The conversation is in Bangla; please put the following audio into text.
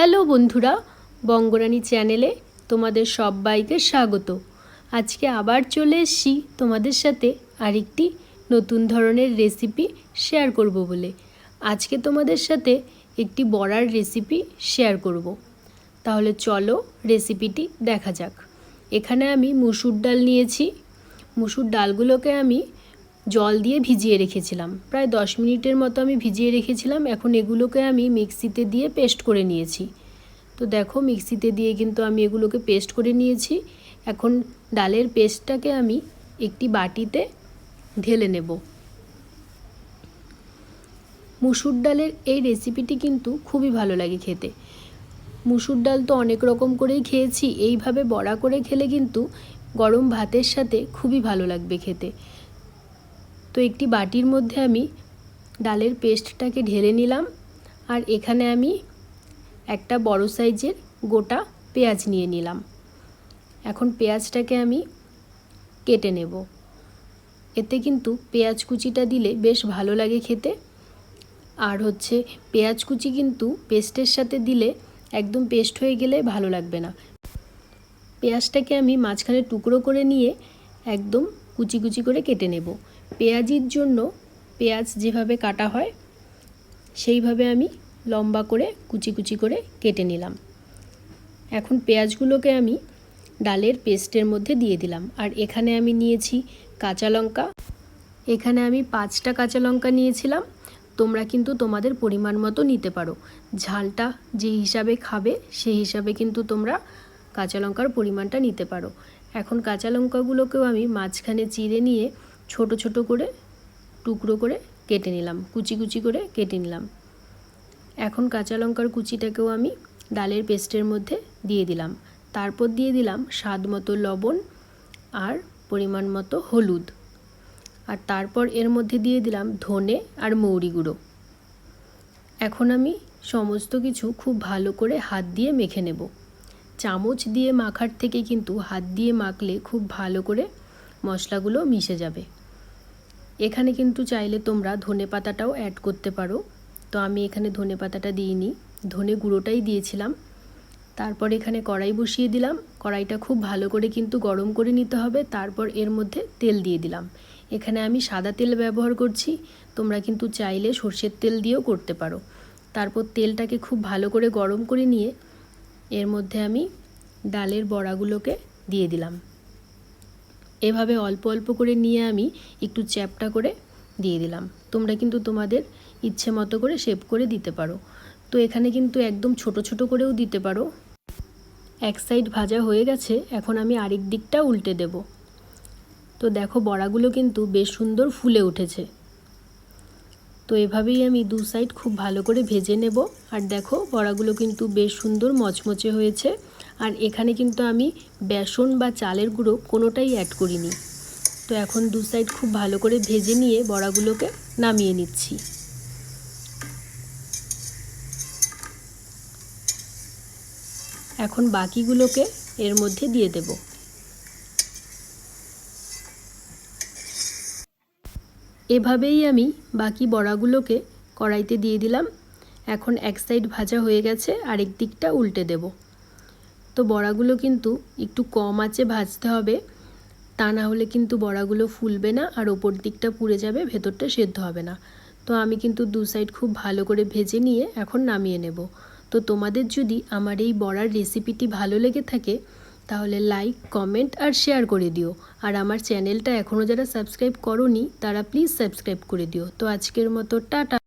হ্যালো বন্ধুরা, বঙ্গরানী চ্যানেলে তোমাদের সবাইকে স্বাগত। আজকে আবার চলে এসেছি তোমাদের সাথে আরেকটি নতুন ধরনের রেসিপি শেয়ার করব বলে। আজকে তোমাদের সাথে একটি বড়ার রেসিপি শেয়ার করব। তাহলে চলো রেসিপিটি দেখা যাক। এখানে আমি মুসুর ডাল নিয়েছি। মুসুর ডালগুলোকে আমি জল দিয়ে ভিজিয়ে রেখেছিলাম। প্রায় দশ মিনিটের মতো আমি ভিজিয়ে রেখেছিলাম। এখন এগুলোকে আমি মিক্সিতে দিয়ে পেস্ট করে নিয়েছি। তো দেখো, মিক্সিতে দিয়ে কিন্তু আমি এগুলোকে পেস্ট করে নিয়েছি। এখন ডালের পেস্টটাকে আমি একটি বাটিতে ঢেলে নেব। মুসুর ডালের এই রেসিপিটি কিন্তু খুবই ভালো লাগে খেতে। মুসুর ডাল তো অনেক রকম করেই খেয়েছি। এইভাবে বড়া করে খেলে কিন্তু গরম ভাতের সাথে খুবই ভালো লাগবে খেতে। তো একটি বাটির মধ্যে আমি ডালের পেস্টটাকে ঢেলে নিলাম আর এখানে আমি একটা বড় সাইজের গোটা পেঁয়াজ নিয়ে নিলাম। এখন পেঁয়াজটাকে আমি কেটে নেব। এতে কিন্তু পেঁয়াজ কুচিটা দিলে বেশ ভালো লাগে খেতে। আর হচ্ছে পেঁয়াজ কুচি কিন্তু পেস্টের সাথে দিলে একদম পেস্ট হয়ে গেলে ভালো লাগবে না। পেঁয়াজটাকে আমি মাঝখানে টুকরো করে নিয়ে একদম কুচি কুচি করে কেটে নেব। পেঁয়াজির জন্য পেঁয়াজ যেভাবে কাটা হয়, সেইভাবে আমি লম্বা করে কুচি কুচি করে কেটে নিলাম। এখন পেঁয়াজগুলোকে আমি ডালের পেস্টের মধ্যে দিয়ে দিলাম। আর এখানে আমি নিয়েছি কাঁচা লঙ্কা। এখানে আমি পাঁচটা কাঁচা লঙ্কা নিয়েছিলাম। তোমরা কিন্তু তোমাদের পরিমাণ মতো নিতে পারো। ঝালটা যে হিসাবে খাবে, সেই হিসাবে কিন্তু তোমরা কাঁচা লঙ্কার পরিমাণটা নিতে পারো। এখন কাঁচা লঙ্কাগুলোকেও আমি মাঝখানে চিড়ে নিয়ে ছোট ছোট করে, টুকরো করে কেটে নিলাম। কুচি কুচি করে কেটে নিলাম। এখন কাঁচা লঙ্কার কুচিটাকেও আমি ডালের পেস্টের মধ্যে দিয়ে দিলাম। তারপর দিয়ে দিলাম স্বাদ মতো লবণ আর পরিমাণ মতো হলুদ। আর তারপর এর মধ্যে দিয়ে দিলাম ধনে আর মৌরি গুঁড়ো। এখন আমি সমস্ত কিছু খুব ভালো করে হাত দিয়ে মেখে নেব। চামচ দিয়ে মাখার থেকে কিন্তু হাত দিয়ে মাখলে খুব ভালো করে মশলাগুলো মিশে যাবে। এখানে কিন্তু চাইলে তোমরা ধনে পাতাটাও অ্যাড করতে পারো। তো আমি এখানে ধনে পাতাটা দিইনি। ধনে গুঁড়োটাই দিয়েছিলাম। তারপর এখানে কড়াই বসিয়ে দিলাম। কড়াইটা খুব ভালো করে কিন্তু গরম করে নিতে হবে। তারপর এর মধ্যে তেল দিয়ে দিলাম। এখানে আমি সাদা তেল ব্যবহার করছি। তোমরা কিন্তু চাইলে সর্ষের তেল দিয়েও করতে পারো। তারপর তেলটাকে খুব ভালো করে গরম করে নিয়ে এর মধ্যে আমি ডালের বড়াগুলোকে দিয়ে দিলাম। এভাবে অল্প অল্প করে নিয়ে আমি একটু চ্যাপটা করে দিয়ে দিলাম। তোমরা কিন্তু তোমাদের ইচ্ছে মতো করে শেপ করে দিতে পারো। তো এখানে কিন্তু একদম ছোট ছোট করেও দিতে পারো। এক সাইড ভাজা হয়ে গেছে, এখন আমি আরেক দিকটা উল্টে দেব। তো দেখো বড়াগুলো কিন্তু বেশ সুন্দর ফুলে উঠেছে। তো এভাবেই আমি দু সাইড খুব ভালো করে ভেজে নেব। আর দেখো বড়াগুলো কিন্তু বেশ সুন্দর মচমচে হয়েছে। আর এখানে কিন্তু আমি বেসন বা চালের গুঁড়ো কোনোটাই অ্যাড করিনি। তো এখন দু সাইড খুব ভালো করে ভেজে নিয়ে বড়াগুলোকে নামিয়ে নিচ্ছি। এখন বাকিগুলোকে এর মধ্যে দিয়ে দেব। এভাবেই আমি বাকি বড়াগুলোকে কড়াইতে দিয়ে দিলাম। এখন এক সাইড ভাজা হয়ে গেছে, আরেক দিকটা উল্টে দেব। তো বড়াগুলো কিন্তু একটু কম আঁচে ভাজতে হবে। তা না হলে কিন্তু বড়াগুলো ফুলবে না আর ওপর দিকটা পুড়ে যাবে, ভেতরটা সেদ্ধ হবে না। তো আমি কিন্তু দু সাইড খুব ভালো করে ভেজে নিয়ে এখন নামিয়ে নেব। তো তোমাদের যদি আমার এই বড়ার রেসিপিটি ভালো লেগে থাকে, তাহলে লাইক কমেন্ট আর শেয়ার করে দিও। আর আমার চ্যানেলটা এখনও যারা সাবস্ক্রাইব করনি, তারা প্লিজ সাবস্ক্রাইব করে দিও। তো আজকের মতো, টাটা।